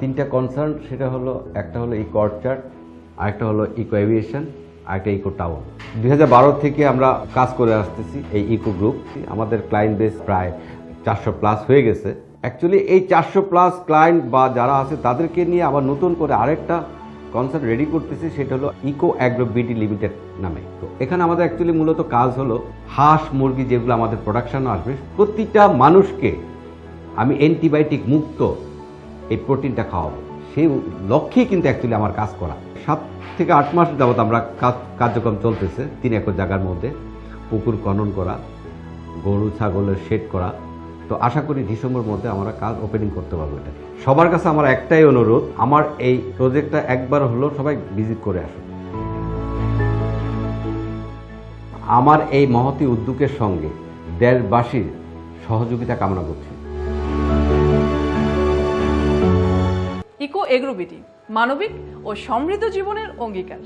তিনটা কনসার্ন সেটা হলো, একটা হলো ইকো অর্চার্ড আরেকটা হলো ইকো এভিয়েশন আরেকটা ইকো টাউন দুই থেকে আমরা কাজ করে আসতেছি এই ইকো গ্রুপ আমাদের ক্লায়েন্ট বেস প্রায় চারশো প্লাস হয়ে গেছে। অ্যাকচুয়ালি এই চারশো প্লাস ক্লায়েন্ট বা যারা আছে, তাদেরকে নিয়ে আবার নতুন করে আরেকটা কনসার্ট রেডি করতেছি, সেটা হলো ইকো অ্যাগ্রো বিডি লিমিটেড নামে। তো এখানে আমাদের অ্যাকচুয়ালি মূলত কাজ হলো হাঁস, মুরগি যেগুলো আমাদের প্রোডাকশন আসবে, প্রতিটা মানুষকে আমি অ্যান্টিবায়োটিক মুক্ত এই প্রোটিনটা খাওয়াবো। সেই লক্ষ্যেই কিন্তু অ্যাকচুয়ালি আমার কাজ করা। সাত থেকে আট মাস যাবত আমরা কাজ, কার্যক্রম চলতেছে, তিন একর জায়গার মধ্যে। পুকুর খনন করা, গরু, ছাগলের শেড করা। তো আশা করি ডিসেম্বর মধ্যে আমরা কাজ ওপেনিং করতে পারব এটা। সবার কাছে আমার একটাই অনুরোধ, আমার এই প্রজেক্টটা একবার হলো সবাই ভিজিট করে আসুন। আমার এই মহতি উদ্যোগের সঙ্গে দেশবাসীর সহযোগিতা কামনা করছি। ইকো এগ্রোবিটি মানবিক ও সমৃদ্ধ জীবনের অঙ্গীকার।